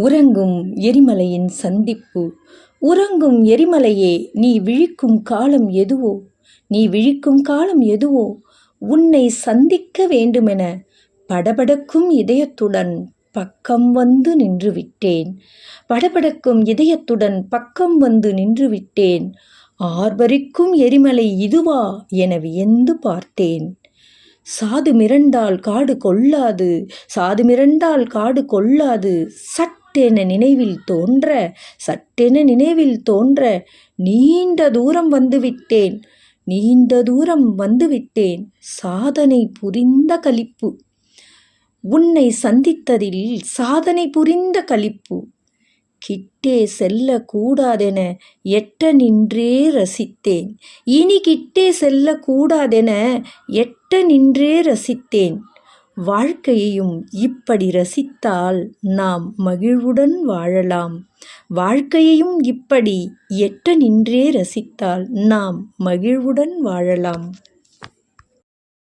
உறங்கும் எரிமலையின் சந்திப்பு. உறங்கும் எரிமலையே நீ விழிக்கும் காலம் எதுவோ? நீ விழிக்கும் காலம் எதுவோ? உன்னை சந்திக்க வேண்டுமென படபடக்கும் இதயத்துடன் பக்கம் வந்து நின்று விட்டேன் படபடக்கும் இதயத்துடன் பக்கம் வந்து நின்று விட்டேன் ஆர்வரிக்கும் எரிமலை இதுவா என வியந்து பார்த்தேன். சாது மிரண்டால் காடு கொள்ளாது சாது மிரண்டால் காடு கொள்ளாது சட் சட்டென நினைவில் தோன்ற சட்டென நினைவில் தோன்ற நீண்ட தூரம் வந்துவிட்டேன் நீண்ட தூரம் வந்துவிட்டேன் சாதனை புரிந்த கழிப்பு. உன்னை சந்தித்ததில் சாதனை புரிந்த கழிப்பு. கிட்டே செல்ல கூடாதென எட்ட நின்றே ரசித்தேன் இனி கிட்டே செல்ல கூடாதென எட்ட நின்றே ரசித்தேன். வாழ்க்கையையும் இப்படி ரசித்தால் நாம் மகிழ்வுடன் வாழலாம். வாழ்க்கையையும் இப்படி எட்ட நின்றே ரசித்தால் நாம் மகிழ்வுடன் வாழலாம்.